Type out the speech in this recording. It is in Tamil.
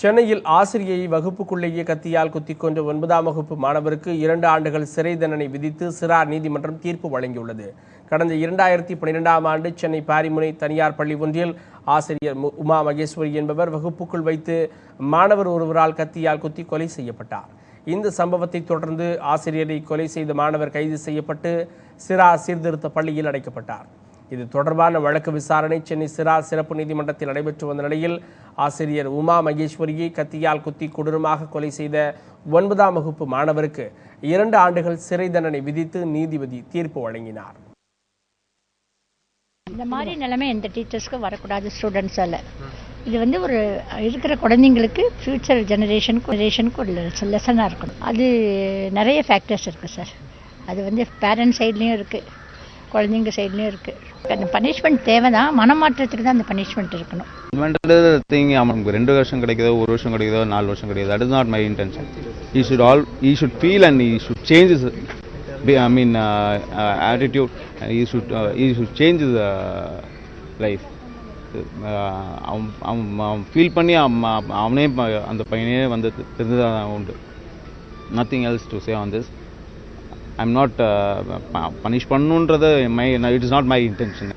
சென்னையில் ஆசிரியை வகுப்புக்குள்ளேயே கத்தியால் குத்திக் கொன்ற ஒன்பதாம் வகுப்பு மாணவருக்கு இரண்டு ஆண்டுகள் சிறை தண்டனை விதித்து சிறார் நீதிமன்றம் தீர்ப்பு வழங்கியுள்ளது. கடந்த இரண்டாயிரத்தி பன்னிரெண்டாம் ஆண்டு சென்னை பாரிமுனை தனியார் பள்ளி ஒன்றில் ஆசிரியர் உமா மகேஸ்வரி என்பவர் வகுப்புக்குள் வைத்து மாணவர் ஒருவரால் கத்தியால் குத்தி கொலை செய்யப்பட்டார். இந்த சம்பவத்தை தொடர்ந்து ஆசிரியரை கொலை செய்த மாணவர் கைது செய்யப்பட்டு சிறார் சீர்திருத்த பள்ளியில் அடைக்கப்பட்டார். இது தொடர்பான வழக்கு விசாரணை சென்னை சிறார் சிறப்பு நீதிமன்றத்தில் நடைபெற்று வந்த நிலையில் ஆசிரியர் உமா மகேஸ்வரியை கத்தியால் குத்தி கொடூரமாக கொலை செய்த ஒன்பதாம் வகுப்பு மாணவருக்கு இரண்டு ஆண்டுகள் சிறை தண்டனை விதித்து நீதிபதி தீர்ப்பு வழங்கினார். இந்த மாதிரி நிலைமை எந்த டீச்சர்ஸ்க்கும் வரக்கூடாது ஸ்டூடெண்ட்ஸால் இது வந்து ஒரு இருக்கிற குழந்தைங்களுக்கு ஃப்யூச்சர் ஜெனரேஷனுக்கு ஜெனரேஷனுக்கு ஒரு லெசனாக இருக்கணும். அது நிறைய ஃபேக்டர்ஸ் இருக்குது சார் அது வந்து பேரண்ட்ஸ் சைட்லேயும் இருக்குது குழந்தைங்க சைட்லேயும் இருக்குது அந்த பனிஷ்மெண்ட் தேவை தான் மனமாற்றத்துக்கு தான் அந்த பனிஷ்மெண்ட் இருக்கணும். மென்டல் திங் அவனுக்கு ரெண்டு வருஷம் கிடைக்குதோ ஒரு வருஷம் கிடைக்குதோ நாலு வருஷம் கிடைக்குதோ that is not my intention he should all he should feel and he should changes I mean attitude he should he should change life அவன் அவன் அவன் ஃபீல் பண்ணி அவன் அவனே அந்த பையனே வந்து தெரிஞ்சதான் உண்டு. Nothing else to say on this I'm not punish பண்ணுன்றது my it is not my intention